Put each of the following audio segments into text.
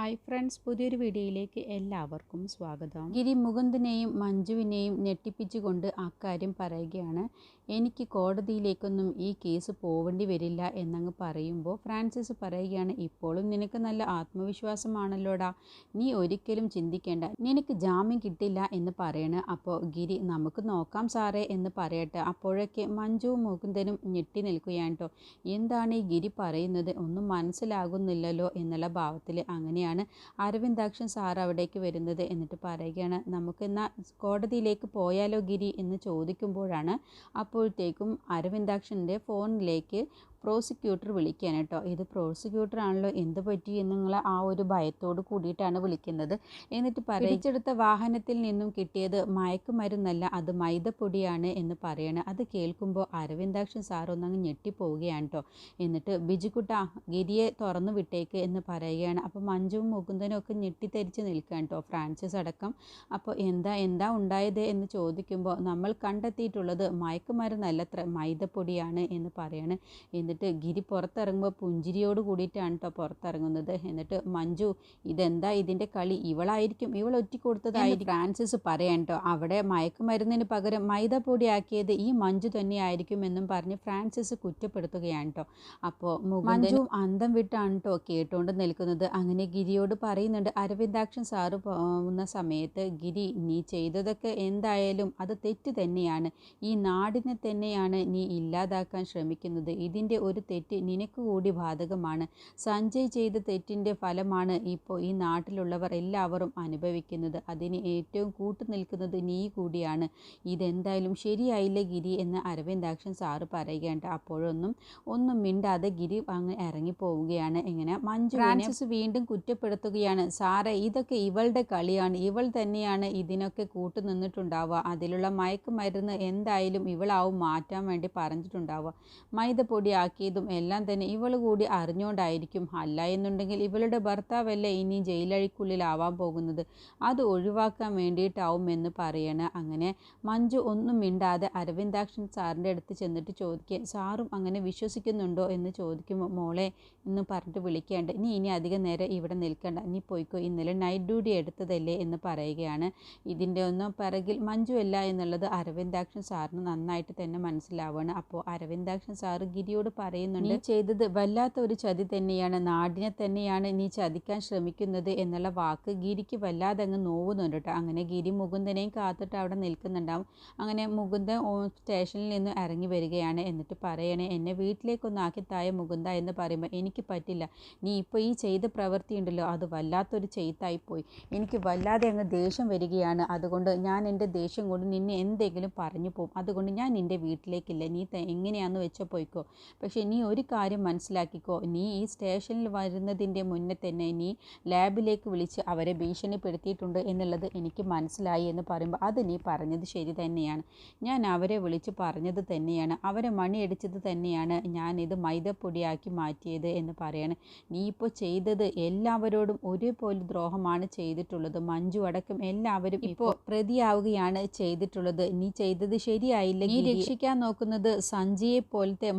Hi friends പുതിയൊരു വീഡിയോയിലേക്ക് എല്ലാവർക്കും സ്വാഗതം. ഗിരി മുകുന്ദനെയും മഞ്ജുവിനെയും ഞെട്ടിപ്പിച്ചുകൊണ്ട് അക്കാര്യം പറയുകയാണ്. എനിക്ക് കോടതിയിലേക്കൊന്നും ഈ കേസ് പോവേണ്ടി വരില്ല എന്നങ്ങ് പറയുമ്പോൾ ഫ്രാൻസിസ് പറയുകയാണ് ഇപ്പോഴും നിനക്ക് നല്ല ആത്മവിശ്വാസമാണല്ലോടാ. നീ ഒരിക്കലും ചിന്തിക്കേണ്ട. നിനക്ക് ജാമ്യം കിട്ടില്ല എന്ന് പറയണ്. അപ്പോൾ ഗിരി നമുക്ക് നോക്കാം സാറേ എന്ന് പറയട്ടെ. അപ്പോഴൊക്കെ മഞ്ജുവും മുകുന്ദനും ഞെട്ടി നിൽക്കുകയാണ് കേട്ടോ എന്താണ് ഈ ഗിരി പറയുന്നത്? ഒന്നും മനസ്സിലാകുന്നില്ലല്ലോ എന്നുള്ള ഭാവത്തിൽ അങ്ങനെയാണ് അരവിന്ദാക്ഷൻ സാർ അവിടേക്ക് വരുന്നത് എന്നിട്ട് പറയുകയാണ് നമുക്ക് എന്നാൽ കോടതിയിലേക്ക് പോയാലോ ഗിരി എന്ന് ചോദിക്കുമ്പോഴാണ് അപ്പോഴത്തേക്കും അരവിന്ദാക്ഷന്റെ ഫോണിലേക്ക് പ്രോസിക്യൂട്ടർ വിളിക്കുകയാണ് കേട്ടോ. ഇത് പ്രോസിക്യൂട്ടർ ആണല്ലോ എന്ത് പറ്റി എന്നുള്ള ആ ഒരു ഭയത്തോട് കൂടിയിട്ടാണ് വിളിക്കുന്നത്. എന്നിട്ട് പിടിച്ചെടുത്ത വാഹനത്തിൽ നിന്നും കിട്ടിയത് മയക്കുമരുന്നല്ല അത് മൈദപ്പൊടിയാണ് എന്ന് പറയണേ. അത് കേൾക്കുമ്പോൾ അരവിന്ദാക്ഷൻ സാർ ഒന്നങ്ങ് ഞെട്ടിപ്പോവുകയാണ് കേട്ടോ. എന്നിട്ട് ബിജുക്കുട്ട ഗിരിയെ തുറന്നു വിട്ടേക്ക് എന്ന് പറയുകയാണ്. അപ്പോൾ മഞ്ജുവും മുകുന്ദനും ഒക്കെ ഞെട്ടിത്തരിച്ച് നിൽക്കുകയാണ് കേട്ടോ ഫ്രാൻസിസ് അടക്കം. അപ്പോൾ എന്താ എന്താ ഉണ്ടായത്? എന്ന് ചോദിക്കുമ്പോൾ നമ്മൾ കണ്ടെത്തിയിട്ടുള്ളത് മയക്കുമരുന്നല്ല മൈദപ്പൊടിയാണ് എന്ന് പറയാണ്. എന്നിട്ട് ഗിരി പുറത്തിറങ്ങുമ്പോൾ പുഞ്ചിരിയോട് കൂടിയിട്ടാണ് കേട്ടോ പുറത്തിറങ്ങുന്നത്. എന്നിട്ട് മഞ്ജു ഇതെന്താ ഇതിന്റെ കളി? ഇവളായിരിക്കും ഇവൾ ഒറ്റ കൊടുത്തതായി ഫ്രാൻസിസ് പറയാൻ കേട്ടോ അവിടെ മയക്കുമരുന്നിന് പകരം മൈദപ്പൊടി ആക്കിയത് ഈ മഞ്ജു തന്നെയായിരിക്കും എന്നും പറഞ്ഞ് ഫ്രാൻസിസ് കുറ്റപ്പെടുത്തുകയാണ് കേട്ടോ അപ്പോൾ മഞ്ജു അന്തം വിട്ടാണ് കേട്ടോ കേട്ടുകൊണ്ട് നിൽക്കുന്നത്. അങ്ങനെ ഗിരിയോട് പറയുന്നുണ്ട് അരവിന്ദാക്ഷൻ സാറ് പോകുന്ന സമയത്ത് ഗിരി നീ ചെയ്തതൊക്കെ എന്തായാലും അത് തെറ്റ് തന്നെയാണ്. ഈ നാടിനെ തന്നെയാണ് നീ ഇല്ലാതാക്കാൻ ശ്രമിക്കുന്നത്. ഇതിന്റെ ഒരു തെറ്റ് നിനക്ക് കൂടി ബാധകമാണ്. സഞ്ജയ് ചെയ്ത തെറ്റിന്റെ ഫലമാണ് ഇപ്പോൾ ഈ നാട്ടിലുള്ളവർ എല്ലാവരും അനുഭവിക്കുന്നത്. അതിന് ഏറ്റവും കൂട്ടു നിൽക്കുന്നത് നീ കൂടിയാണ്. ഇതെന്തായാലും ശരിയായില്ല ഗിരി എന്ന് അരവിന്ദാക്ഷൻ സാറ് പറയുകയുണ്ട്. അപ്പോഴൊന്നും ഒന്നും മിണ്ടാതെ ഗിരി അങ്ങ് ഇറങ്ങിപ്പോവുകയാണ്. ഇങ്ങനെ മഞ്ജു ഫ്രാൻസിസ് വീണ്ടും കുറ്റപ്പെടുത്തുകയാണ്. സാറേ ഇതൊക്കെ ഇവളുടെ കളിയാണ്. ഇവൾ തന്നെയാണ് ഇതിനൊക്കെ കൂട്ടു നിന്നിട്ടുണ്ടാവുക. അതിലുള്ള മയക്കുമരുന്ന് എന്തായാലും ഇവളാവും മാറ്റാൻ വേണ്ടി പറഞ്ഞിട്ടുണ്ടാവുക. മൈദപ്പൊടി ആക്കിയതും എല്ലാം തന്നെ ഇവൾ കൂടി അറിഞ്ഞുകൊണ്ടായിരിക്കും അല്ല എന്നുണ്ടെങ്കിൽ ഇവളുടെ ഭർത്താവല്ലേ ഇനി ജയിലഴിക്കുള്ളിലാവാൻ പോകുന്നത്? അത് ഒഴിവാക്കാൻ വേണ്ടിയിട്ടാവും എന്ന് പറയണ. അങ്ങനെ മഞ്ജു ഒന്നും മിണ്ടാതെ അരവിന്ദാക്ഷൻ സാറിന്റെ അടുത്ത് ചെന്നിട്ട് ചോദിക്കുക സാറും അങ്ങനെ വിശ്വസിക്കുന്നുണ്ടോ? എന്ന് ചോദിക്കുമ്പോൾ മോളെ എന്ന് പറഞ്ഞിട്ട് വിളിക്കേണ്ട. നീ ഇനി അധികം നേരം ഇവിടെ നിൽക്കണ്ട. നീ പോയിക്കോ. ഇന്നലെ നൈറ്റ് ഡ്യൂട്ടി എടുത്തതല്ലേ? എന്ന് പറയുകയാണ്. ഇതിന്റെ ഒന്നും പിറകിൽ മഞ്ജു അല്ല എന്നുള്ളത് അരവിന്ദാക്ഷൻ സാറിന് നന്നായിട്ട് തന്നെ മനസ്സിലാവുകയാണ് അപ്പോൾ അരവിന്ദാക്ഷൻ സാറ് ഗിരിയോട് പറയുന്നുണ്ട്. ചെയ്തത് വല്ലാത്ത ഒരു ചതി തന്നെയാണ്. നാടിനെ തന്നെയാണ് നീ ചതിക്കാൻ ശ്രമിക്കുന്നത് എന്നുള്ള വാക്ക് ഗിരിക്ക് വല്ലാതെ അങ്ങ് നോവുന്നുണ്ട് കേട്ടോ. അങ്ങനെ ഗിരി മുകുന്ദനെയും കാത്തിട്ട് അവിടെ നിൽക്കുന്നുണ്ടാവും. അങ്ങനെ മുകുന്ദൻ സ്റ്റേഷനിൽ നിന്ന് ഇറങ്ങി വരികയാണ്. എന്നിട്ട് പറയണേ എന്നെ വീട്ടിലേക്കൊന്ന് ആക്കി തായ മുകുന്ദ എന്ന് പറയുമ്പോൾ എനിക്ക് പറ്റില്ല. നീ ഇപ്പോൾ ഈ ചെയ്ത പ്രവൃത്തി ഉണ്ടല്ലോ അത് വല്ലാത്തൊരു ചെയ്ത്തായിപ്പോയി എനിക്ക് വല്ലാതെ അങ്ങ് ദേഷ്യം വരികയാണ്. അതുകൊണ്ട് ഞാൻ എന്റെ ദേഷ്യം കൊണ്ട് നിന്നെ എന്തെങ്കിലും പറഞ്ഞു പോകും അതുകൊണ്ട് ഞാൻ നിന്റെ വീട്ടിലേക്കില്ല. നീ എങ്ങനെയാണെന്ന് വെച്ചോ പോയിക്കോ. പക്ഷേ നീ ഒരു കാര്യം മനസ്സിലാക്കിക്കോ. നീ ഈ സ്റ്റേഷനിൽ വരുന്നതിന്റെ മുന്നേ തന്നെ നീ ലാബിലേക്ക് വിളിച്ച് അവരെ ഭീഷണിപ്പെടുത്തിയിട്ടുണ്ട് എന്നുള്ളത് എനിക്ക് മനസ്സിലായി എന്ന് പറയുമ്പോൾ അത് നീ പറഞ്ഞത് ശരി തന്നെയാണ്. ഞാൻ അവരെ വിളിച്ച് പറഞ്ഞത് തന്നെയാണ്. അവരെ മണിയടിച്ചത് തന്നെയാണ് ഞാൻ ഇത് മൈദപ്പൊടിയാക്കി മാറ്റിയത് എന്ന് പറയാണ്. നീ ഇപ്പോൾ ചെയ്തത് എല്ലാവരോടും ഒരേപോലെ ദ്രോഹമാണ് ചെയ്തിട്ടുള്ളത്. മഞ്ജു അടക്കം എല്ലാവരും ഇപ്പോൾ പ്രതിയാവുകയാണ് ചെയ്തിട്ടുള്ളത്. നീ ചെയ്തത് ശരിയായില്ല നീ രക്ഷിക്കാൻ നോക്കുന്നത് സഞ്ജയെ പോലത്തെ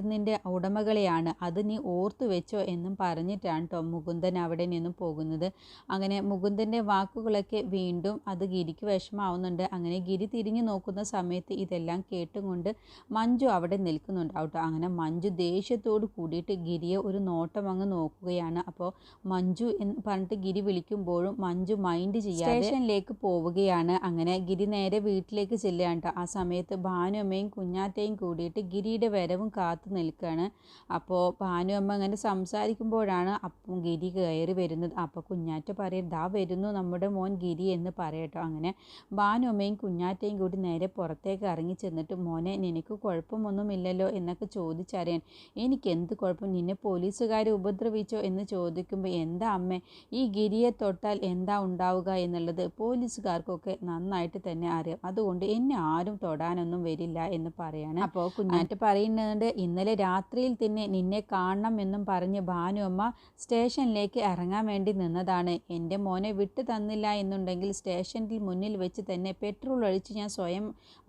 മയക്കുമരുന്നിന്റെ ഉടമകളെയാണ്. അത് നീ ഓർത്തു വെച്ചോ എന്നും പറഞ്ഞിട്ടാണ് കേട്ടോ മുകുന്ദൻ അവിടെ നിന്നും പോകുന്നത്. അങ്ങനെ മുകുന്ദന്റെ വാക്കുകളൊക്കെ വീണ്ടും അത് ഗിരിക്ക് വിഷമാവുന്നുണ്ട് അങ്ങനെ ഗിരി തിരിഞ്ഞു നോക്കുന്ന സമയത്ത് ഇതെല്ലാം കേട്ടുകൊണ്ട് മഞ്ജു അവിടെ നിൽക്കുന്നുണ്ട്. കേട്ടോ അങ്ങനെ മഞ്ജു ദേഷ്യത്തോട് കൂടിയിട്ട് ഗിരിയെ ഒരു നോട്ടം അങ്ങ് നോക്കുകയാണ്. അപ്പോൾ മഞ്ജു എന്ന് പറഞ്ഞിട്ട് ഗിരി വിളിക്കുമ്പോഴും മഞ്ജു മൈൻഡ് ചെയ്യാതെ സ്റ്റേഷനിലേക്ക് പോവുകയാണ്. അങ്ങനെ ഗിരി നേരെ വീട്ടിലേക്ക് ചെല്ലുകയാണ് ആ സമയത്ത് ഭാനുമ്മയും കുഞ്ഞാറ്റയും കൂടിയിട്ട് ഗിരിയുടെ വരവും കാത്തു നിൽക്കുകയാണ് അപ്പോൾ ഭാനുമ്മ അങ്ങനെ സംസാരിക്കുമ്പോഴാണ് അപ്പം ഗിരി കയറി വരുന്നത്. അപ്പോൾ കുഞ്ഞാറ്റ പറയും ദാ വരുന്നു നമ്മുടെ മോൻ ഗിരി എന്ന് പറയട്ടോ അങ്ങനെ. ഭാനുമ്മയും കുഞ്ഞാറ്റയും കൂടി നേരെ പുറത്തേക്ക് ഇറങ്ങി ചെന്നിട്ട് മോനെ നിനക്ക് കുഴപ്പമൊന്നുമില്ലല്ലോ എന്നൊക്കെ ചോദിച്ചറിയാൻ. എനിക്ക് എന്ത് കുഴപ്പം? നിന്നെ പോലീസുകാർ ഉപദ്രവിച്ചോ? എന്ന് ചോദിക്കുമ്പോൾ എന്താ അമ്മ ഈ ഗിരിയെ തൊട്ടാൽ എന്താ ഉണ്ടാവുക എന്നുള്ളത് പോലീസുകാർക്കൊക്കെ നന്നായിട്ട് തന്നെ അറിയാം. അതുകൊണ്ട് എന്നെ ആരും തൊടാനൊന്നും വരില്ല എന്ന് പറയാണ്. അപ്പോൾ കുഞ്ഞാറ്റ പറയുന്നുണ്ട് ഇന്നലെ രാത്രിയിൽ തന്നെ നിന്നെ കാണണം എന്നും പറഞ്ഞ് ഭാനുഅമ്മ സ്റ്റേഷനിലേക്ക് ഇറങ്ങാൻ വേണ്ടി നിന്നതാണ്. എന്റെ മോനെ വിട്ടു തന്നില്ല എന്നുണ്ടെങ്കിൽ സ്റ്റേഷനിൽ മുന്നിൽ വെച്ച് തന്നെ പെട്രോൾ ഒഴിച്ച് ഞാൻ സ്വയം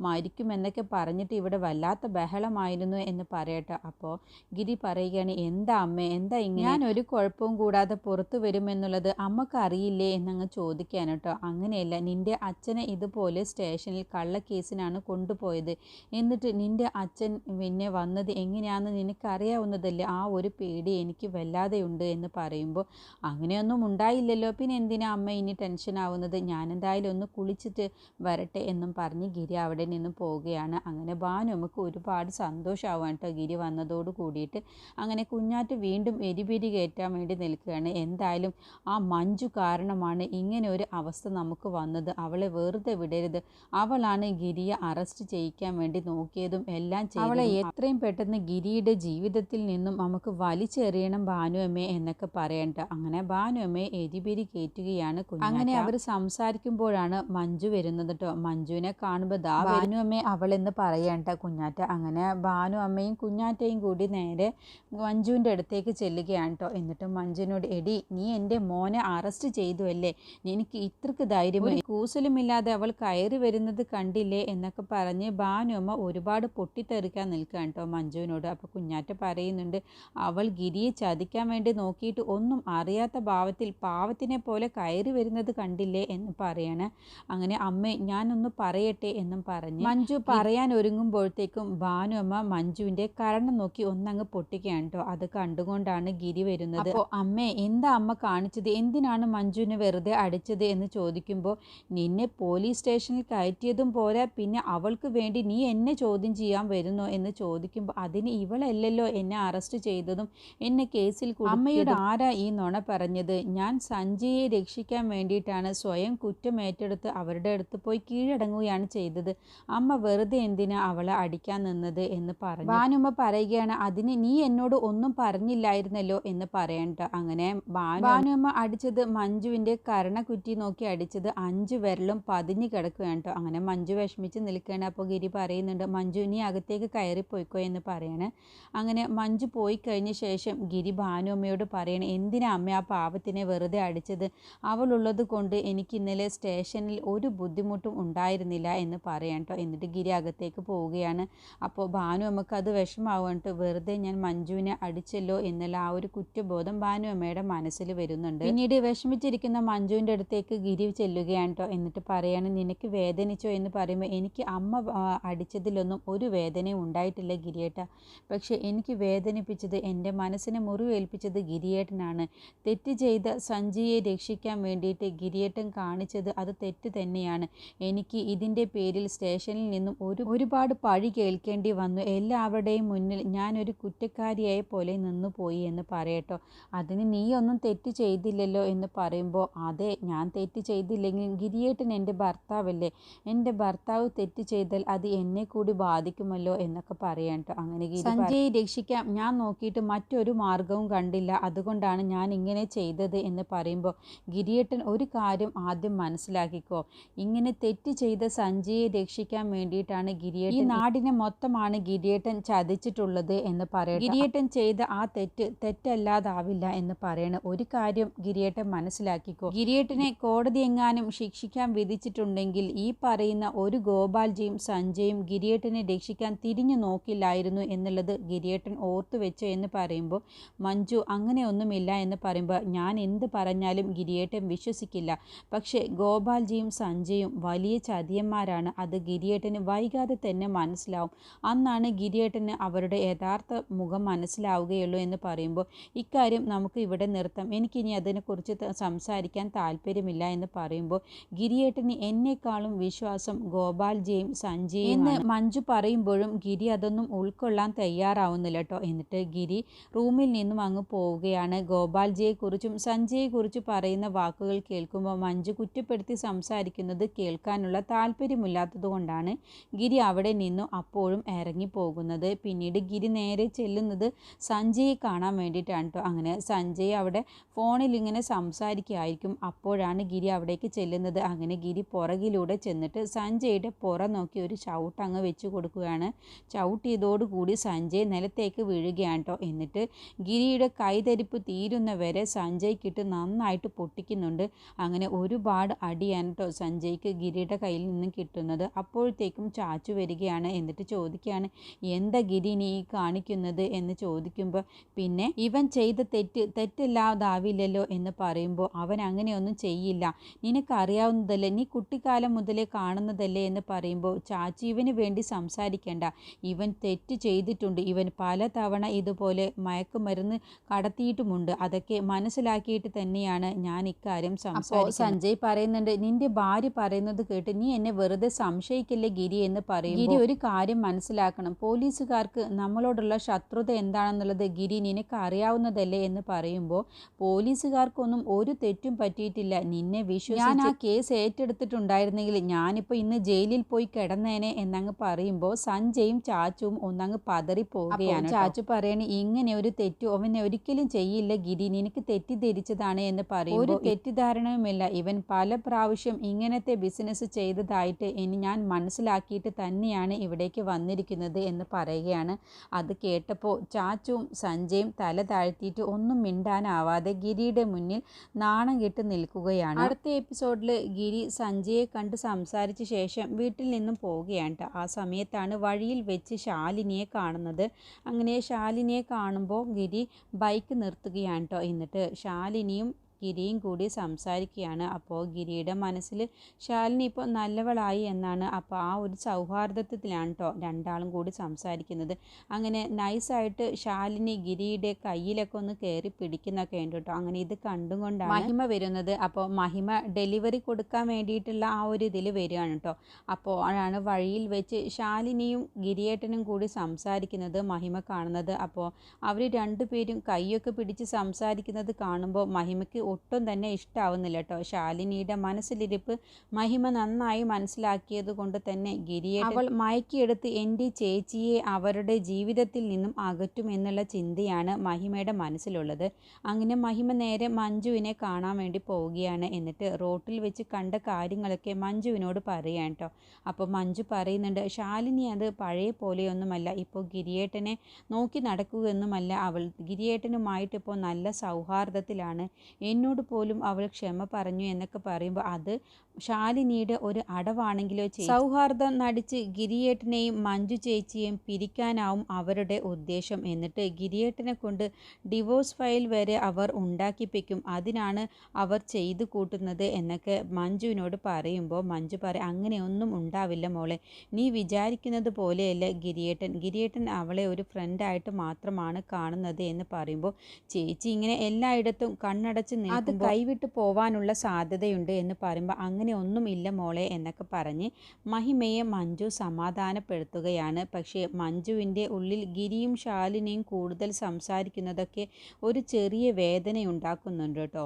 മരിക്കുമെന്നൊക്കെ പറഞ്ഞിട്ട് ഇവിടെ വല്ലാത്ത ബഹളമായിരുന്നു എന്ന് പറയട്ടെ. അപ്പോൾ ഗിരി പറയുകയാണ് എന്താ അമ്മേ എന്താ ഇങ്ങനെ? ഞാൻ ഒരു കുഴപ്പവും കൂടാതെ പുറത്തു വരുമെന്നുള്ളത് അമ്മയ്ക്ക് അറിയില്ലേ എന്നങ്ങ് ചോദിക്കാൻ കേട്ടോ. അങ്ങനെയല്ല നിന്റെ അച്ഛനെ ഇതുപോലെ സ്റ്റേഷനിൽ കള്ളക്കേസിനാണ് കൊണ്ടുപോയത്. എന്നിട്ട് നിന്റെ അച്ഛൻ പിന്നെ വന്നത് എങ്ങനെയാണെന്ന് നിനക്കറിയാവുന്നതല്ലേ? ആ ഒരു പേടി എനിക്ക് വല്ലാതെയുണ്ട് എന്ന് പറയുമ്പോൾ അങ്ങനെയൊന്നും ഉണ്ടായില്ലല്ലോ. പിന്നെ എന്തിനാ അമ്മ ഇനി ടെൻഷൻ ആവുന്നത്? ഞാനെന്തായാലും ഒന്ന് കുളിച്ചിട്ട് വരട്ടെ എന്നും പറഞ്ഞ് ഗിരി അവിടെ നിന്ന് പോവുകയാണ്. അങ്ങനെ ഭാനു നമുക്ക് ഒരുപാട് സന്തോഷമാവാൻ കേട്ടോ ഗിരി വന്നതോട് കൂടിയിട്ട്. അങ്ങനെ കുഞ്ഞാറ്റ് വീണ്ടും എരിപിരി കയറ്റാൻ വേണ്ടി നിൽക്കുകയാണ്. എന്തായാലും ആ മഞ്ജു കാരണമാണ് ഇങ്ങനെ ഒരു അവസ്ഥ നമുക്ക് വന്നത്. അവളെ വെറുതെ വിടരുത്. അവളാണ് ഗിരിയെ അറസ്റ്റ് ചെയ്യിക്കാൻ വേണ്ടി നോക്കിയതും എല്ലാം. അവളെ എത്രയും പെട്ടെന്ന് ഗിരിയുടെ ജീവിതത്തിൽ നിന്നും നമുക്ക് വലിച്ചെറിയണം ഭാനുഅമ്മേ എന്നൊക്കെ പറയണ്ട. അങ്ങനെ ഭാനുഅമ്മയെ എരിപിരി കയറ്റുകയാണ് അങ്ങനെ അവർ സംസാരിക്കുമ്പോഴാണ് മഞ്ജു വരുന്നത് കേട്ടോ മഞ്ജുവിനെ കാണുമ്പോൾ ദാ ഭാനുഅമ്മേ അവളെന്ന് പറയണ്ട കുഞ്ഞാറ്റ. അങ്ങനെ ഭാനു അമ്മയും കുഞ്ഞാറ്റയും കൂടി നേരെ മഞ്ജുവിന്റെ അടുത്തേക്ക് ചെല്ലുകയാണ് കേട്ടോ എന്നിട്ട് മഞ്ജുവിനോട് എടി നീ എന്റെ മോനെ അറസ്റ്റ് ചെയ്തു അല്ലേ? എനിക്ക് ഇത്രക്ക് ധൈര്യം കൂസലുമില്ലാതെ അവൾ കയറി വരുന്നത് കണ്ടില്ലേ? എന്നൊക്കെ പറഞ്ഞ് ഭാനു അമ്മ ഒരുപാട് പൊട്ടിത്തെറിക്കാൻ നിൽക്കുകയാണ് കേട്ടോ മഞ്ജുവിനോട്. അപ്പോൾ കുഞ്ഞാറ്റ പറയുന്നുണ്ട് അവൾ ഗിരിയെ ചതിക്കാൻ വേണ്ടി നോക്കിയിട്ട് ഒന്നും അറിയാത്ത ഭാവത്തിൽ പാവത്തിനെ പോലെ കയറി വരുന്നത് കണ്ടില്ലേ? എന്ന് പറയാണ്. അങ്ങനെ അമ്മ ഞാനൊന്ന് പറയട്ടെ എന്നും പറഞ്ഞ് മഞ്ജു പറയാൻ ഒരുങ്ങുമ്പോഴത്തേക്കും ഭാനു അമ്മ മഞ്ജുവിന്റെ കരണം നോക്കി ഒന്നങ്ങ് പൊട്ടിക്കുകയാണ് കേട്ടോ അത് കണ്ടുകൊണ്ടാണ് ഗിരി വരുന്നത്. അപ്പോൾ അമ്മേ എന്താ അമ്മ കാണിച്ചത്? എന്തിനാണ് മഞ്ജുവിനെ വെറുതെ അടിച്ചത്? എന്ന് ചോദിക്കുമ്പോൾ നിന്നെ പോലീസ് സ്റ്റേഷനിൽ കയറ്റിയതും പോരാ. പിന്നെ അവൾക്ക് വേണ്ടി നീ എന്നെ ചോദ്യം ചെയ്യാൻ വരുന്നോ? എന്ന് ചോദിക്കുമ്പോൾ അതിന് ഇവളല്ലല്ലോ എന്നെ അറസ്റ്റ് ചെയ്തതും. എന്നെ കേസിൽ. അമ്മയുടെ ആരാ ഈ നുണ പറഞ്ഞത്? ഞാൻ സഞ്ജയെ രക്ഷിക്കാൻ വേണ്ടിയിട്ടാണ് സ്വയം കുറ്റം ഏറ്റെടുത്ത് അവരുടെ അടുത്ത് പോയി കീഴടങ്ങുകയാണ് ചെയ്തത്. അമ്മ വെറുതെ എന്തിനാ അവളെ അടിക്കാൻ നിന്നത് എന്ന് പറഞ്ഞു. ഭാനുമ്മ പറയുകയാണ് അതിന് നീ എന്നോട് ഒന്നും പറഞ്ഞില്ലായിരുന്നല്ലോ എന്ന് പറയണ്ട. അങ്ങനെ ഭാനു ഭാനുമ്മ അടിച്ചത് മഞ്ജുവിന്റെ കരണക്കുറ്റി നോക്കി അടിച്ചത് അഞ്ചു വിരലും പതിഞ്ഞു കിടക്കുകയാണ് കേട്ടോ. അങ്ങനെ മഞ്ജു വിഷമിച്ച് നിൽക്കുകയാണ്. അപ്പോൾ ഗിരി പറയുന്നുണ്ട് മഞ്ജു നീ അകത്തേക്ക് കയറി പോയിക്കോ എന്ന് പറയാണ്. അങ്ങനെ മഞ്ജു പോയി കഴിഞ്ഞ ശേഷം ഗിരി ഭാനുമ്മയോട് പറയണേ എന്തിനാ അമ്മ ആ പാവത്തിനെ വെറുതെ അടിച്ചത്? അവളുള്ളത് കൊണ്ട് എനിക്ക് ഇന്നലെ സ്റ്റേഷനിൽ ഒരു ബുദ്ധിമുട്ടും ഉണ്ടായിരുന്നില്ല എന്ന് പറയാം കേട്ടോ എന്നിട്ട് ഗിരി അകത്തേക്ക് പോവുകയാണ്. അപ്പോൾ ഭാനു അമ്മയ്ക്ക് അത് വിഷമാവാണ്ട് വെറുതെ ഞാൻ മഞ്ജുവിനെ അടിച്ചല്ലോ എന്നല്ല ആ ഒരു കുറ്റബോധം ഭാനു അമ്മയുടെ മനസ്സിൽ വരുന്നുണ്ട്. പിന്നീട് വിഷമിച്ചിരിക്കുന്ന മഞ്ജുവിന്റെ അടുത്തേക്ക് ഗിരി ചെല്ലുകയാണ് കേട്ടോ എന്നിട്ട് പറയാണ് നിനക്ക് വേദനിച്ചോ? എന്ന് പറയുമ്പോൾ എനിക്ക് അമ്മ അടിച്ചതിലൊന്നും ഒരു വേദനയും ഉണ്ടായിട്ടില്ല ഗിരിയേട്ട. പക്ഷെ എനിക്ക് വേദനിപ്പിച്ചത് എന്റെ മനസ്സിനെ മുറിവേൽപ്പിച്ചത് ഗിരിയേട്ടനാണ്. തെറ്റ് ചെയ്ത സഞ്ജയെ രക്ഷിക്കാൻ വേണ്ടിയിട്ട് ഗിരിയേട്ടൻ കാണിച്ചത് അത് തെറ്റ് തന്നെയാണ്. എനിക്ക് ഇതിന്റെ പേരിൽ സ്റ്റേഷനിൽ നിന്നും ഒരു ഒരുപാട് പഴി കേൾക്കേണ്ടി വന്നു. എല്ലാവരുടെയും മുന്നിൽ ഞാനൊരു കുറ്റക്കാരിയായ പോലെ നിന്നു പോയി എന്ന് പറയട്ടോ. അതിന് നീയൊന്നും തെറ്റ് ചെയ്തില്ലല്ലോ എന്ന് പറയുമ്പോൾ അതെ ഞാൻ തെറ്റ് ചെയ്തില്ലെങ്കിൽ ഗിരിയേട്ടൻ എന്റെ ഭർത്താവല്ലേ? എന്റെ ഭർത്താവ് തെറ്റ് ചെയ്താൽ അത് എന്നെ കൂടി ബാധിക്കുമല്ലോ എന്നൊക്കെ പറയാം കേട്ടോ അങ്ങനെ ഗിരി സഞ്ജയ് രക്ഷിക്കാം. ഞാൻ നോക്കിയിട്ട് മറ്റൊരു മാർഗവും കണ്ടില്ല. അതുകൊണ്ടാണ് ഞാൻ ഇങ്ങനെ ചെയ്തത് എന്ന് പറയുമ്പോൾ ഗിരിയേട്ടൻ ഒരു കാര്യം ആദ്യം മനസ്സിലാക്കിക്കോ. ഇങ്ങനെ തെറ്റ് ചെയ്ത സഞ്ജയെ രക്ഷിക്കാൻ വേണ്ടിയിട്ടാണ് ഗിരിയേട്ടൻ ഈ നാടിനെ മൊത്തമാണ് ഗിരിയേട്ടൻ ചതിച്ചിട്ടുള്ളത് എന്ന് പറയുന്നത് ഗിരിയേട്ടൻ ചെയ്ത ആ തെറ്റ് തെറ്റല്ലാതാവില്ല എന്ന് പറയണ ഒരു കാര്യം ഗിരിയേട്ടൻ മനസ്സിലാക്കിക്കോ. ഗിരിയേട്ടനെ കോടതി എങ്ങാനും ശിക്ഷിക്കാൻ വിധിച്ചിട്ടുണ്ടെങ്കിൽ ഈ പറയുന്ന ഒരു ഗോപാൽജിയും സഞ്ജയും ഗിരിയേട്ടനെ രക്ഷിക്കാൻ തിരിഞ്ഞു നോക്കില്ലായിരുന്നു എന്നുള്ളത് ഗിരിയേട്ടൻ ഓർത്തു വെച്ചോ എന്ന് പറയുമ്പോൾ മഞ്ജു അങ്ങനെയൊന്നുമില്ല എന്ന് പറയുമ്പോൾ ഞാൻ എന്ത് പറഞ്ഞാലും ഗിരിയേട്ടൻ വിശ്വസിക്കില്ല. പക്ഷേ ഗോപാൽജിയും സഞ്ജയും വലിയ ചതിയന്മാരാണ്. അത് ഗിരിയേട്ടന് വൈകാതെ തന്നെ മനസ്സിലാവും. അന്നാണ് ഗിരിയേട്ടന് അവരുടെ യഥാർത്ഥ മുഖം മനസ്സിലാവുകയുള്ളൂ എന്ന് പറയുമ്പോൾ ഇക്കാര്യം നമുക്ക് ഇവിടെ നിർത്താം. എനിക്കിനി അതിനെക്കുറിച്ച് സംസാരിക്കാൻ താല്പര്യമില്ല എന്ന് പറയുമ്പോൾ ഗിരിയേട്ടന് എന്നെക്കാളും വിശ്വാസം ഗോപാൽജിയും സഞ്ജയും എന്ന് മഞ്ജു പറയുമ്പോഴും ഗിരി അതൊന്നും ഉൾക്കൊള്ളാൻ തയ്യാറാവുന്നില്ല കേട്ടോ എന്നിട്ട് ഗിരി റൂമിൽ നിന്നും അങ്ങ് പോവുകയാണ്. ഗോപാൽജിയെക്കുറിച്ചും സഞ്ജയെക്കുറിച്ച് പറയുന്ന വാക്കുകൾ കേൾക്കുമ്പോൾ മഞ്ജു കുറ്റപ്പെടുത്തി സംസാരിക്കുന്നത് കേൾക്കാനുള്ള താല്പര്യമില്ലാത്തതുകൊണ്ടാണ് ഗിരി അവിടെ നിന്നും അപ്പോഴും ഇറങ്ങിപ്പോകുന്നത് പിന്നീട് ഗിരി നേരെ ചെല്ലുന്നത് സഞ്ജയെ കാണാൻ വേണ്ടിയിട്ടാണ് കേട്ടോ അങ്ങനെ സഞ്ജയ് അവിടെ ഫോണിൽ ഇങ്ങനെ സംസാരിക്കുകയായിരിക്കും. അപ്പോഴാണ് ഗിരി അവിടേക്ക് ചെല്ലുന്നത്. അങ്ങനെ ഗിരി പുറകിലൂടെ ചെന്നിട്ട് സഞ്ജയുടെ പുറം നോക്കി ഒരു ചവിട്ട് അങ്ങ് വെച്ച് കൊടുക്കുകയാണ്. ചവിട്ടിയതോടുകൂടി കൂടി സഞ്ജയ് നിലത്തേക്ക് വീഴുകയാണ് കേട്ടോ എന്നിട്ട് ഗിരിയുടെ കൈതരിപ്പ് തീരുന്നവരെ സഞ്ജയ്ക്കിട്ട് നന്നായിട്ട് പൊട്ടിക്കുന്നുണ്ട്. അങ്ങനെ ഒരുപാട് അടിയാണ് കേട്ടോ സഞ്ജയ്ക്ക് ഗിരിയുടെ കയ്യിൽ നിന്നും കിട്ടുന്നത്. അപ്പോഴത്തേക്കും ചാച്ചു വരികയാണ്. എന്നിട്ട് ചോദിക്കുകയാണ് എന്താ ഗിരി നീ കാണിക്കുന്നത്? എന്ന് ചോദിക്കുമ്പോൾ പിന്നെ ഇവൻ ചെയ്ത തെറ്റ് തെറ്റില്ലാതാവില്ലല്ലോ എന്ന് പറയുമ്പോൾ അവൻ അങ്ങനെയൊന്നും ചെയ്യില്ല. നിനക്കറിയാവുന്നതല്ലേ? നീ കുട്ടിക്കാലം മുതലേ കാണുന്നതല്ലേ? എന്ന് പറയുമ്പോൾ ചാച്ചു ഇവന് വേണ്ടി സംസാരിക്കേണ്ട. ഇവൻ തെറ്റ് ചെയ്തിട്ടുണ്ട്. ഇവൻ പലതവണ ഇതുപോലെ മയക്കുമരുന്ന് കടത്തിയിട്ടുമുണ്ട്. അതൊക്കെ മനസ്സിലാക്കിയിട്ട് തന്നെയാണ് ഞാൻ ഇക്കാര്യം സംസാരിച്ചത് സഞ്ജയ് പറയുന്നുണ്ട് നിന്റെ ഭാര്യ പറയുന്നത് കേട്ട് നീ എന്നെ വെറുതെ സംശയിക്കില്ലേ ഗിരി എന്ന് പറയും ഗിരി ഒരു കാര്യം മനസ്സിലാക്കണം. പോലീസുകാർക്ക് നമ്മളോടുള്ള ശത്രുത എന്താണെന്നുള്ളത് ഗിരി നിനക്ക് അറിയാവുന്നതല്ലേ എന്ന് പറയുമ്പോൾ പോലീസുകാർക്കൊന്നും ഒരു തെറ്റും പറ്റിയിട്ടില്ല. നിന്നെ വിശ്വസിച്ച് ഞാൻ ആ കേസ് ഏറ്റെടുത്തിട്ടുണ്ടായിരുന്നെങ്കിൽ ഞാനിപ്പോൾ ഇന്ന് ജയിലിൽ പോയി കിടന്നേനെ എന്നങ്ങ് പറയുമ്പോൾ സഞ്ജയും ചാച്ചുവും ഒന്നങ്ങ് പതറി പോവുകയാണ് ചാച്ചു പറയണ ഇങ്ങനെ ഒരു തെറ്റു അവനെ ഒരിക്കലും ചെയ്യില്ല ഗിരി. നിനക്ക് തെറ്റിദ്ധരിച്ചതാണ് എന്ന് പറയും ഒരു തെറ്റിദ്ധാരണയുമില്ല. ഇവൻ പല പ്രാവശ്യം ഇങ്ങനത്തെ ബിസിനസ് ചെയ്തതായിട്ട് ഇനി ഞാൻ മനസ്സിലാക്കിയിട്ട് തന്നെയാണ് ഇവിടേക്ക് വന്നിരിക്കുന്നത് എന്ന് പറയുകയാണ്. അത് കേട്ടപ്പോൾ ചാച്ചുവും സഞ്ജയും തല താഴ്ത്തിയിട്ട് ഒന്നും മിണ്ടാനാവാതെ ഗിരിയുടെ മുന്നിൽ നാണം കെട്ട് നിൽക്കുകയാണ്. അടുത്ത എപ്പിസോഡിൽ ഗിരി സഞ്ജയെ കണ്ട് സംസാരിച്ച ശേഷം വീട്ടിൽ നിന്നും പോവുകയാണ് ആ സമയത്താണ് വഴിയിൽ വെച്ച് ശാലിനിയെ കാണുന്നത്. അങ്ങനെ ശാലിനിയെ കാണുമ്പോൾ ഗിരി ബൈക്ക് നിർത്തുകയാണ് കേട്ടോ എന്നിട്ട് ശാലിനിയും ഗിരിയും കൂടി സംസാരിക്കുകയാണ്. അപ്പോൾ ഗിരിയുടെ മനസ്സിൽ ശാലിനി ഇപ്പോൾ നല്ലവളായി എന്നാണ് അപ്പോൾ ആ ഒരു സൗഹാർദ്ദത്തിലാണ് കേട്ടോ രണ്ടാളും കൂടി സംസാരിക്കുന്നത്. അങ്ങനെ നൈസായിട്ട് ശാലിനി ഗിരിയുടെ കയ്യിലൊക്കെ ഒന്ന് കയറി പിടിക്കുന്നൊക്കെ ഉണ്ട് കേട്ടോ അങ്ങനെ ഇത് കണ്ടുകൊണ്ടാണ് മഹിമ വരുന്നത്. അപ്പോൾ മഹിമ ഡെലിവറി കൊടുക്കാൻ വേണ്ടിയിട്ടുള്ള ആ ഒരു ഇതിൽ വരികയാണ് കേട്ടോ അപ്പോൾ ആണ് വഴിയിൽ വെച്ച് ശാലിനിയും ഗിരിയേട്ടനും കൂടി സംസാരിക്കുന്നത് മഹിമ കാണുന്നത്. അപ്പോൾ അവർ രണ്ടുപേരും കൈയൊക്കെ പിടിച്ച് സംസാരിക്കുന്നത് കാണുമ്പോൾ മഹിമയ്ക്ക് ഒട്ടും തന്നെ ഇഷ്ടാവുന്നില്ല കേട്ടോ. ശാലിനിയുടെ മനസ്സിലിരിപ്പ് മഹിമ നന്നായി മനസ്സിലാക്കിയത് കൊണ്ട് തന്നെ ഗിരിയെ അവൾ മയക്കിയെടുത്ത് എന്റെ ചേച്ചിയെ അവരുടെ ജീവിതത്തിൽ നിന്നും അകറ്റും എന്നുള്ള ചിന്തയാണ് മഹിമയുടെ മനസ്സിലുള്ളത്. അങ്ങനെ മഹിമ നേരെ മഞ്ജുവിനെ കാണാൻ വേണ്ടി പോവുകയാണ്. എന്നിട്ട് റോട്ടിൽ വെച്ച് കണ്ട കാര്യങ്ങളൊക്കെ മഞ്ജുവിനോട് പറയാൻ കേട്ടോ. അപ്പോൾ മഞ്ജു പറയുന്നുണ്ട് ശാലിനി അത് പഴയ പോലെയൊന്നുമല്ല. ഇപ്പോൾ ഗിരിയേട്ടനെ നോക്കി നടക്കുകയൊന്നുമല്ല. അവൾ ഗിരിയേട്ടനുമായിട്ട് ഇപ്പോൾ നല്ല സൗഹാർദ്ദത്തിലാണ്. എന്നോട് പോലും അവൾ ക്ഷമ പറഞ്ഞു എന്നൊക്കെ പറയുമ്പോൾ അത് ശാലിനിയുടെ ഒരു അടവാണെങ്കിലോ സൗഹാർദ്ദം നടിച്ച് ഗിരിയേട്ടനെയും മഞ്ജു ചേച്ചിയെയും പിരിക്കാനാവും അവരുടെ ഉദ്ദേശം. എന്നിട്ട് ഗിരിയേട്ടനെ കൊണ്ട് ഡിവോഴ്സ് ഫയൽ വരെ അവർ ഉണ്ടാക്കിപ്പിക്കും. അതിനാണ് അവർ ചെയ്തു കൂട്ടുന്നത് എന്നൊക്കെ മഞ്ജുവിനോട് പറയുമ്പോൾ മഞ്ജു പറയും അങ്ങനെയൊന്നും ഉണ്ടാവില്ല മോളെ. നീ വിചാരിക്കുന്നത് പോലെയല്ല ഗിരിയേട്ടൻ. ഗിരിയേട്ടൻ അവളെ ഒരു ഫ്രണ്ടായിട്ട് മാത്രമാണ് കാണുന്നത് എന്ന് പറയുമ്പോൾ ചേച്ചി ഇങ്ങനെ എല്ലായിടത്തും കണ്ണടച്ച് അത് കൈവിട്ട് പോവാനുള്ള സാധ്യതയുണ്ട് എന്ന് പറയുമ്പോൾ അങ്ങനെ ഒന്നും ഇല്ല മോളെ എന്നൊക്കെ പറഞ്ഞ് മഹിമയെ മഞ്ജു സമാധാനപ്പെടുത്തുകയാണ്. പക്ഷേ മഞ്ജുവിന്റെ ഉള്ളിൽ ഗിരിയും ശാലിനിയും കൂടുതൽ സംസാരിക്കുന്നതൊക്കെ ഒരു ചെറിയ വേദനയുണ്ടാക്കുന്നുണ്ട് കേട്ടോ.